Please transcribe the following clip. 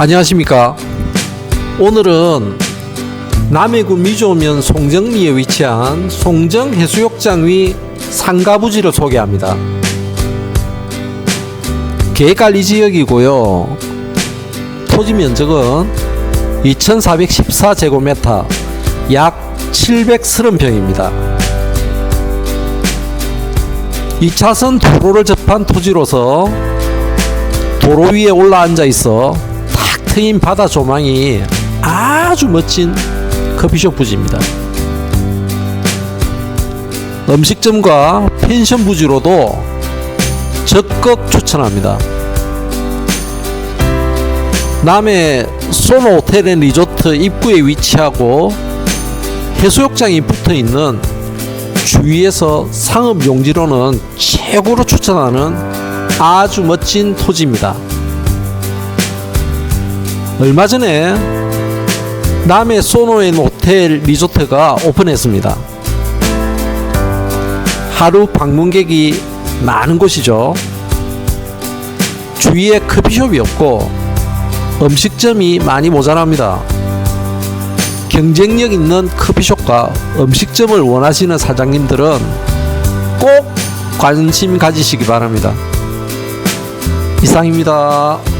안녕하십니까. 오늘은 남해구 미조면 송정리에 위치한 송정해수욕장 위 상가부지를 소개합니다. 계획관리 지역이고요. 토지 면적은 2414제곱미터, 약 730평입니다. 2차선 도로를 접한 토지로서 도로 위에 올라앉아 있어 탁 트인 바다 조망이 아주 멋진 커피숍 부지입니다. 음식점과 펜션 부지로도 적극 추천합니다. 남해 소노 호텔 앤 리조트 입구에 위치하고 해수욕장이 붙어 있는 주위에서 상업 용지로는 최고로 추천하는 아주 멋진 토지입니다. 얼마 전에 남해 소노엔 호텔 리조트가 오픈했습니다. 하루 방문객이 많은 곳이죠. 주위에 커피숍이 없고 음식점이 많이 모자랍니다. 경쟁력 있는 커피숍과 음식점을 원하시는 사장님들은 꼭 관심 가지시기 바랍니다. 이상입니다.